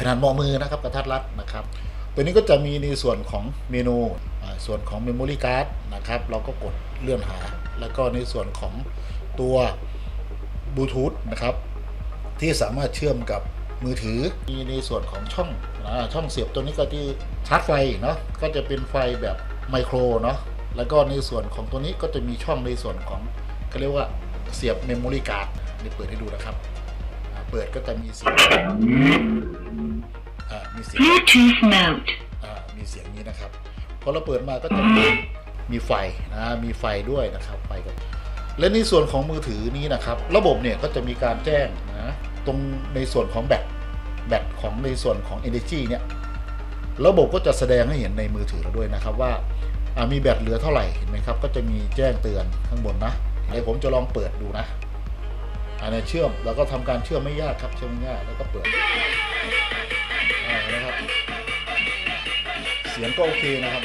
ขนาดเหมาะมือนะครับกระทัดรัดนะครับ ตัวนี้ก็จะมีในส่วนของเมนูส่วนของ Memory Card นะครับ เราก็กดเลื่อนหา แล้วก็ในส่วนของตัวบลูทูธนะครับ ที่สามารถเชื่อมกับมือถือ มีในส่วนของช่องนะช่องเสียบตัวนี้ก็ที่ชาร์จไฟเนาะก็จะเป็นไฟแบบไมโครเนาะแล้วก็ในส่วนของตัวนี้ก็จะมีช่องในส่วนของเขาเรียกว่าเสียบเมมโมรี่การ์ดนี่เปิดให้ดูนะครับ เปิดก็จะมีเสียงอ่ามีเสียง Bluetooth mode. อ่ามีเสียงนี้นะครับพอเราเปิดมาก็จะมีมีไฟนะมีไฟด้วยนะครับไฟกับและในส่วนของมือถือนี้นะครับ ระบบเนี่ยก็จะมีการแจ้งนะตรงในส่วนของแบตแบตของในส่วนของ Energy เนี่ยระบบก็จะแสดงให้เห็นในมือถือเราด้วยนะครับว่าอ่ามีแบตเหลือเท่าไหร่เห็นไหมครับ ก็จะมีแจ้งเตือนข้างบนนะเดี๋ยวผมจะลองเปิดดูนะ อันนี้เชื่อมเราก็ทำการเชื่อมไม่ยากครับเชื่อมไม่ยากแล้วก็เปิดนะครับ เสียงก็โอเคนะครับ